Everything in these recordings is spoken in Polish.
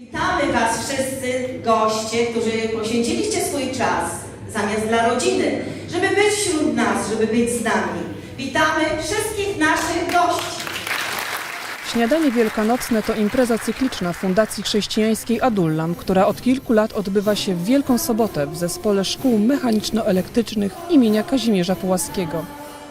Witamy Was wszyscy goście, którzy poświęciliście swój czas zamiast dla rodziny, żeby być wśród nas, żeby być z nami. Witamy wszystkich naszych gości. Śniadanie wielkanocne to impreza cykliczna Fundacji Chrześcijańskiej Adullam, która od kilku lat odbywa się w Wielką Sobotę w Zespole Szkół Mechaniczno-Elektrycznych imienia Kazimierza Pułaskiego.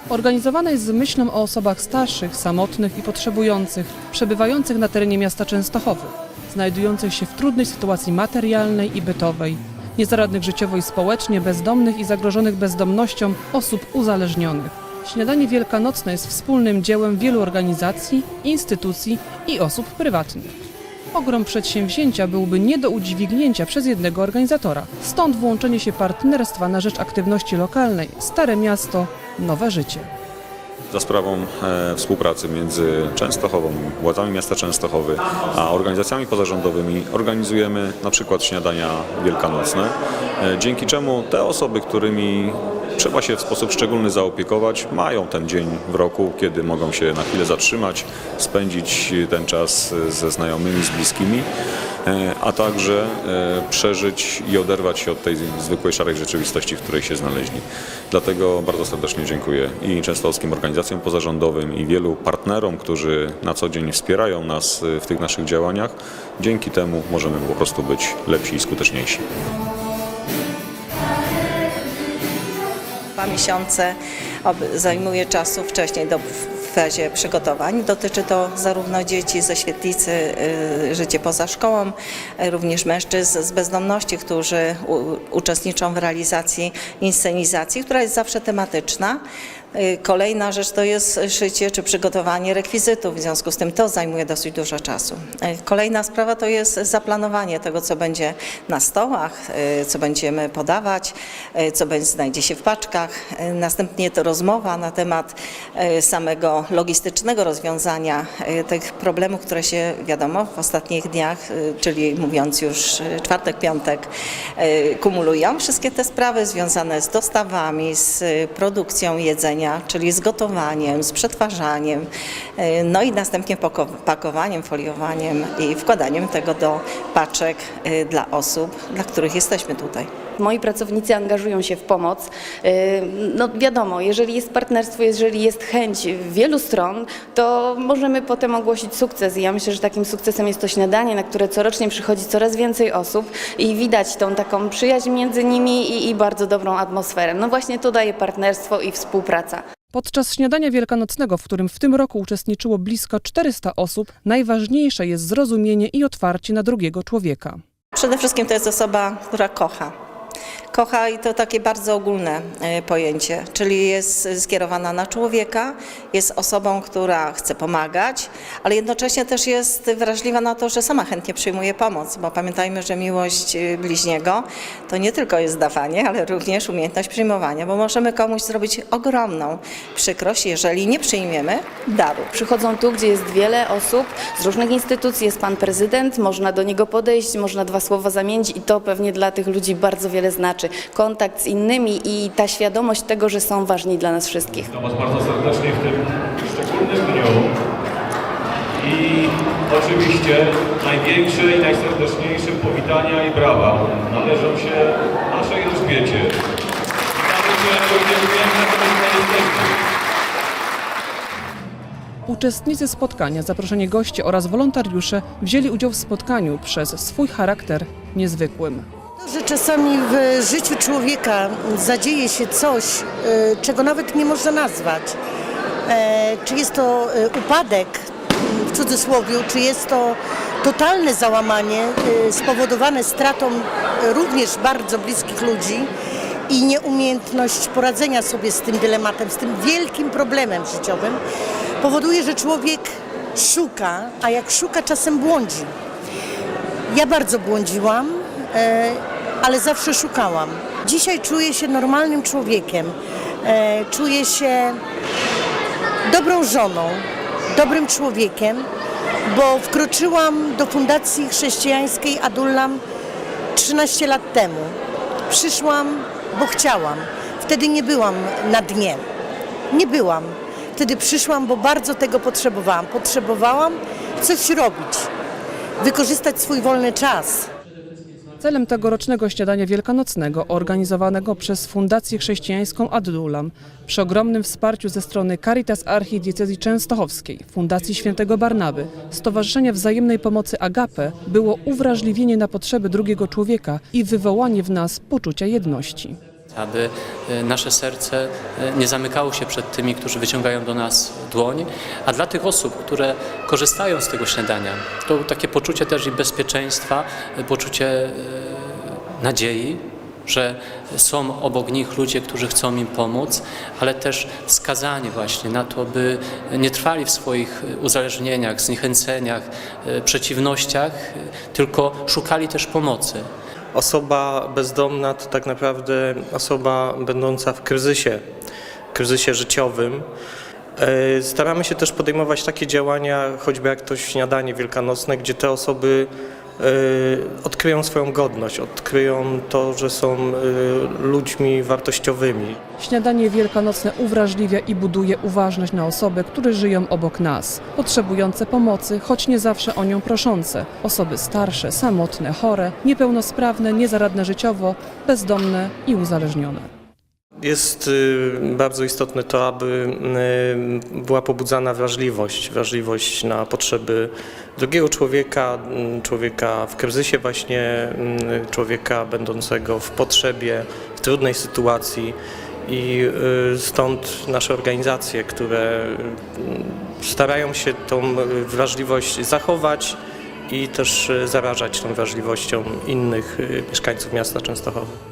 Organizowana jest z myślą o osobach starszych, samotnych i potrzebujących, przebywających na terenie miasta Częstochowy, znajdujących się w trudnej sytuacji materialnej i bytowej, niezaradnych życiowo i społecznie, bezdomnych i zagrożonych bezdomnością osób uzależnionych. Śniadanie wielkanocne jest wspólnym dziełem wielu organizacji, instytucji i osób prywatnych. Ogrom przedsięwzięcia byłby nie do udźwignięcia przez jednego organizatora. Stąd włączenie się partnerstwa na rzecz aktywności lokalnej Stare Miasto Nowe Życie. Za sprawą e, współpracy między Częstochową, władzami miasta Częstochowy, a organizacjami pozarządowymi organizujemy na przykład śniadania wielkanocne, e, dzięki czemu te osoby, którymi trzeba się w sposób szczególny zaopiekować, mają ten dzień w roku, kiedy mogą się na chwilę zatrzymać, spędzić ten czas ze znajomymi, z bliskimi, e, a także e, przeżyć i oderwać się od tej zwykłej szarej rzeczywistości, w której się znaleźli. Dlatego bardzo serdecznie dziękuję i częstochowskim organizacjom pozarządowym i wielu partnerom, którzy na co dzień wspierają nas w tych naszych działaniach. Dzięki temu możemy po prostu być lepsi i skuteczniejsi. Dwa miesiące zajmuje czasu wcześniej do, w fazie przygotowań. Dotyczy to zarówno dzieci ze świetlicy, y, życie poza szkołą, y, również mężczyzn z bezdomności, którzy uczestniczą w realizacji inscenizacji, która jest zawsze tematyczna. Y, Kolejna rzecz to jest szycie czy przygotowanie rekwizytów, w związku z tym to zajmuje dosyć dużo czasu. Y, Kolejna sprawa to jest zaplanowanie tego, co będzie na stołach, y, co będziemy podawać, co będzie, znajdzie się w paczkach. Następnie to rozmowa na temat samego logistycznego rozwiązania tych problemów, które się wiadomo w ostatnich dniach, czyli mówiąc już czwartek, piątek, kumulują. Wszystkie te sprawy związane z dostawami, z produkcją jedzenia, czyli z gotowaniem, z przetwarzaniem, y, no i następnie pako- pakowaniem, foliowaniem i wkładaniem tego do paczek y, dla osób, dla których jesteśmy tutaj. Moi pracownicy angażują się w pomoc. Yy, No wiadomo, jeżeli jest partnerstwo, jeżeli jest chęć wielu stron, to możemy potem ogłosić sukces. I ja myślę, że takim sukcesem jest to śniadanie, na które corocznie przychodzi coraz więcej osób i widać tą taką przyjaźń między nimi i, i bardzo dobrą atmosferę. No właśnie to daje partnerstwo i współpraca. Podczas śniadania wielkanocnego, w którym w tym roku uczestniczyło blisko 400 osób, najważniejsze jest zrozumienie i otwarcie na drugiego człowieka. Przede wszystkim to jest osoba, która kocha. Kocha i to takie bardzo ogólne e, pojęcie, czyli jest skierowana na człowieka, jest osobą, która chce pomagać, ale jednocześnie też jest wrażliwa na to, że sama chętnie przyjmuje pomoc, bo pamiętajmy, że miłość e, bliźniego to nie tylko jest dawanie, ale również umiejętność przyjmowania, bo możemy komuś zrobić ogromną przykrość, jeżeli nie przyjmiemy daru. Przychodzą tu, gdzie jest wiele osób z różnych instytucji, jest pan prezydent, można do niego podejść, można dwa słowa zamienić i to pewnie dla tych ludzi bardzo wiele znaczy. Kontakt z innymi i ta świadomość tego, że są ważni dla nas wszystkich. Witam Was bardzo serdecznie w tym szczególnym dniu. I oczywiście największe i najserdeczniejsze powitania i brawa należą się naszej Elżbiecie. Witamy Cię, dziękujemy, że tutaj jesteśmy. Uczestnicy spotkania, zaproszeni goście oraz wolontariusze wzięli udział w spotkaniu przez swój charakter niezwykłym. Że czasami w życiu człowieka zadzieje się coś, e, czego nawet nie można nazwać. E, Czy jest to e, upadek, w cudzysłowie, czy jest to totalne załamanie spowodowane stratą również bardzo bliskich ludzi i nieumiejętność poradzenia sobie z tym dylematem, z tym wielkim problemem życiowym, powoduje, że człowiek szuka, a jak szuka, czasem błądzi. Ja bardzo błądziłam, ale zawsze szukałam. Dzisiaj czuję się normalnym człowiekiem. E, czuję się dobrą żoną, dobrym człowiekiem, bo wkroczyłam do Fundacji Chrześcijańskiej Adullam 13 lat temu. Przyszłam, bo chciałam. Wtedy nie byłam na dnie. Nie byłam. Wtedy przyszłam, bo bardzo tego potrzebowałam. Potrzebowałam coś robić wykorzystać swój wolny czas. Celem tegorocznego śniadania wielkanocnego organizowanego przez Fundację Chrześcijańską Ad-Dulam przy ogromnym wsparciu ze strony Caritas Archidiecezji Częstochowskiej, Fundacji Świętego Barnaby, Stowarzyszenia Wzajemnej Pomocy Agape było uwrażliwienie na potrzeby drugiego człowieka i wywołanie w nas poczucia jedności. Aby e, nasze serce e, nie zamykało się przed tymi, którzy wyciągają do nas dłoń, a dla tych osób, które korzystają z tego śniadania, to takie poczucie też i bezpieczeństwa, e, poczucie nadziei, że są obok nich ludzie, którzy chcą im pomóc, ale też wskazanie właśnie na to, by nie trwali w swoich uzależnieniach, zniechęceniach, przeciwnościach, tylko szukali też pomocy. Osoba bezdomna to tak naprawdę osoba będąca w kryzysie, kryzysie życiowym. E, Staramy się też podejmować takie działania, choćby jak to śniadanie wielkanocne, gdzie te osoby odkryją swoją godność, odkryją to, że są e, ludźmi wartościowymi. Śniadanie wielkanocne uwrażliwia i buduje uważność na osoby, które żyją obok nas, potrzebujące pomocy, choć nie zawsze o nią proszące. Osoby starsze, samotne, chore, niepełnosprawne, niezaradne życiowo, bezdomne i uzależnione. Jest y, bardzo istotne to, aby y, była pobudzana wrażliwość, wrażliwość na potrzeby drugiego człowieka, mm, człowieka w kryzysie właśnie, człowieka będącego w potrzebie, w trudnej sytuacji i y, stąd nasze organizacje, które y, starają się tą y, wrażliwość zachować i też y, zarażać tą wrażliwością innych y, mieszkańców miasta Częstochowy.